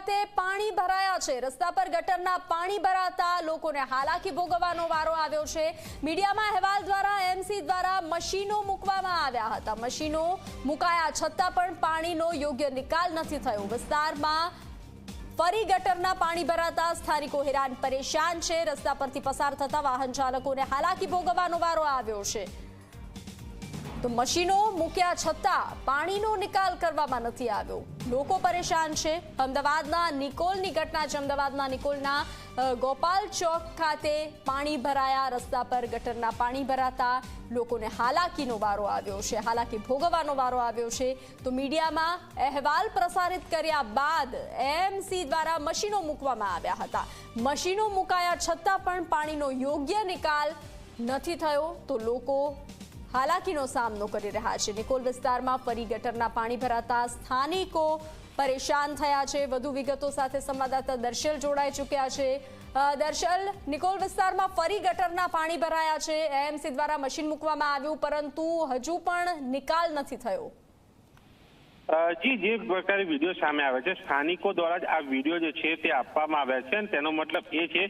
ખાતે પાણી ભરાયા છે. રસ્તા પર ગટરના પાણી ભરાતા લોકોને હાલાકી ભોગવવાનો વારો આવ્યો છે. મીડિયામાં અહેવાલ દ્વારા એમસી દ્વારા મશીનો મૂકવામાં આવ્યા હતા. મશીનો મુકાયા છતાં પણ પાણીનો યોગ્ય નિકાલ નથી થયો. વિસ્તારમાં ફરી ગટરના પાણી ભરાતા સ્થાનિકો હેરાન પરેશાન છે. રસ્તા પરથી પસાર થતા વાહન ચાલકોને હાલાકી ભોગવવાનો વારો આવ્યો છે. તો મશીનો મૂક્યા છતાં પાણીનો નિકાલ કરવામાં નથી આવ્યો. લોકો પરેશાન છે. અમદાવાદના નિકોલની ઘટના છે. અમદાવાદના નિકોલના ગોપાલ ચોક ખાતે પાણી ભરાયા. રસ્તા પર ગટરના પાણી ભરાતા લોકોને હાલાકીનો વારો આવ્યો છે. હાલાકી ભોગવવાનો વારો આવ્યો છે. તો મીડિયામાં અહેવાલ પ્રસારિત કર્યા બાદ એમસી દ્વારા મશીનો મૂકવામાં આવ્યા હતા. મશીનો મુકાયા છતાં પણ પાણીનો યોગ્ય નિકાલ નથી થયો. તો લોકો હાલાકીનો સામનો કરી રહ્યા છે. નિકોલ વિસ્તારમાં ફરી ગટરના પાણી ભરાતા સ્થાનિકો પરેશાન થયા છે. વધુ વિગતો સાથે સંવાદદાતા દર્શલ જોડાઈ ચૂક્યા છે. દર્શલ, નિકોલ વિસ્તારમાં ફરી ગટરના પાણી ભરાયા છે. એએમસી દ્વારા મશીન મૂકવામાં આવ્યું, પરંતુ હજુ પણ નિકાલ નથી થયો. જી, જે પ્રકારે વીડિયો સામે આવે છે, સ્થાનિકો દ્વારા જ આ વીડિયો જે છે તે આપવામાં આવ્યા છે અને તેનો મતલબ એ છે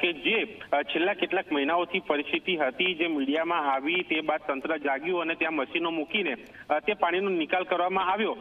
કે જે છેલ્લા કેટલાક મહિનાઓથી પરિસ્થિતિ હતી, જે મીડિયામાં આવી, તે બાદ તંત્ર જાગ્યું અને ત્યાં મશીનો મૂકીને તે પાણીનો નિકાલ કરવામાં આવ્યો.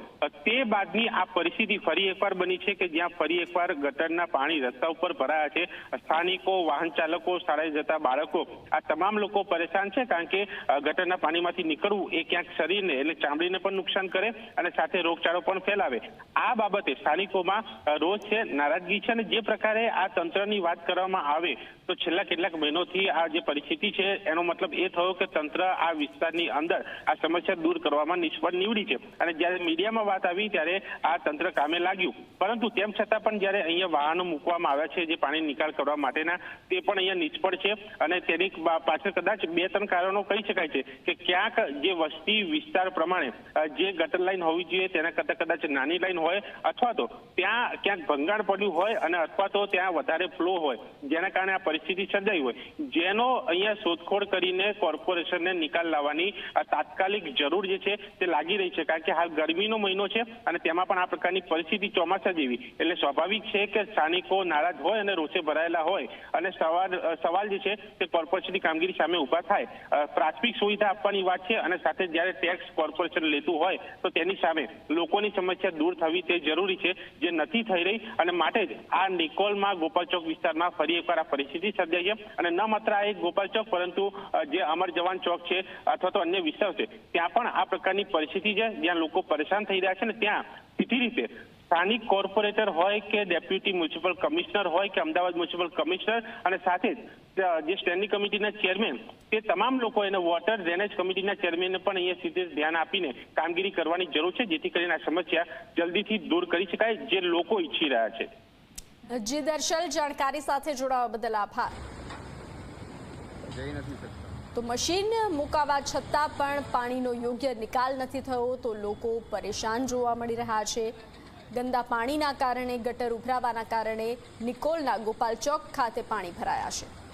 તે બાદની આ પરિસ્થિતિ ફરી એકવાર બની છે કે જ્યાં ફરી એકવાર ગટરના પાણી રસ્તા ઉપર ભરાયા છે. સ્થાનિકો, વાહન ચાલકો, શાળાએ જતા બાળકો, આ તમામ લોકો પરેશાન છે કારણ કે ગટરના પાણીમાંથી નીકળવું એ ક્યાંક શરીરને એટલે ચામડીને પણ નુકસાન કરે અને સાથે રોગચાળો પણ ફેલાવે. આ બાબતે સ્થાનિકોમાં રોજ છે, નારાજગી છે અને જે પ્રકારે આ તંત્રની વાત કરવામાં આવે, તો છેલ્લા કેટલાક મહિનોથી આ જે પરિસ્થિતિ છે, એનો મતલબ એ થયો કે તંત્ર આ વિસ્તારની અંદર આ સમસ્યા દૂર કરવામાં નિષ્ફળ નીવડી છે. અને જ્યારે મીડિયામાં વાત આવી ત્યારે આ તંત્ર કામે લાગ્યું. પરંતુ તેમ છતાં પણ જ્યારે અહીંયા વાહનો મૂકવામાં આવ્યા છે, જે પાણી નિકાલ કરવા માટેના, તે પણ અહીંયા નિષ્ફળ છે. અને તેની પાછળ કદાચ બે, ત્રણ કારણો કહી શકાય છે કે ક્યાંક જે વસ્તી વિસ્તાર પ્રમાણે જે ગટર લાઈન હોવી જોઈએ તેના કરતાં કદાચ નાની લાઈન હોય અથવા તો ત્યાં ક્યાંક ભંગાણ પડ્યું હોય અને અથવા તો ત્યાં વધારે ફ્લો હોય, જેના કારણે આ પરિસ્થિતિ સર્જાઈ હોય. જેનો અહીંયા શોધખોળ કરીને કોર્પોરેશનને નિકાલ લાવવાની તાત્કાલિક જરૂર જે છે, તે લાગી રહી છે. કારણ કે હાલ ગરમીનો મહિનો છે અને તેમાં પણ આ પ્રકારની પરિસ્થિતિ ચોમાસા જેવી. એટલે સ્વાભાવિક છે કે સ્થાનિકો નારાજ હોય અને રોષે ભરાયેલા હોય અને સવાલ સવાલ જે છે, તે કોર્પોરેશનની કામગીરી સામે ઊભા થાય. પ્રાથમિક સુવિધા આપવાની વાત છે અને સાથે જ્યારે ટેક્સ કોર્પોરેશન લેતું હોય, તો તેની સામે લોકોની સમસ્યા દૂર થવી તે જરૂરી છે, જે નથી થઈ રહી. અને માટે જ આ નિકોલમાં ગોપાલચોક વિસ્તારમાં ફરી એકવાર આ પરિસ્થિતિ સર્જાઈ છે અને ન માત્ર આ એક ગોપાલચોક પરંતુ જે અમર જવાન ચોક છે, અથવા તો અન્ય વિસ્તાર છે, ત્યાં પણ આ પ્રકારની પરિસ્થિતિ છે, જ્યાં લોકો પરેશાન થઈ રહ્યા છે ને ત્યાં સીધી રીતે સ્થાનિક કોર્પોરેટર હોય કે ડેપ્યુટી મ્યુનિસિપલ કમિશનર હોય કે અમદાવાદ મ્યુનિસિપલ કમિશનર અને સાથે જ જે સ્ટેન્ડિંગ કમિટીના ચેરમેન તે તમામ લોકો એને વોટર ડ્રેનેજ કમિટીના ચેરમેનને પણ અહીંયા સીધે ધ્યાન આપીને કામગીરી કરવાની જરૂર છે જેથી કરીને આ સમસ્યા જલ્દીથી દૂર કરી શકાય જે લોકો ઈચ્છી રહ્યા છે. જી દર્શલ જાણકારી સાથે જોડાવા બદલ આભાર. જઈ નથી શકતા. તો મશીન મુકાવા છતાં પણ પાણીનો યોગ્ય નિકાલ નથી થયો તો લોકો પરેશાન જોવા મળી રહ્યા છે. ગંદા પાણીના કારણે ગટર ઉભરાવાના કારણે નિકોલના ગોપાલ ચોક ખાતે પાણી ભરાયા છે.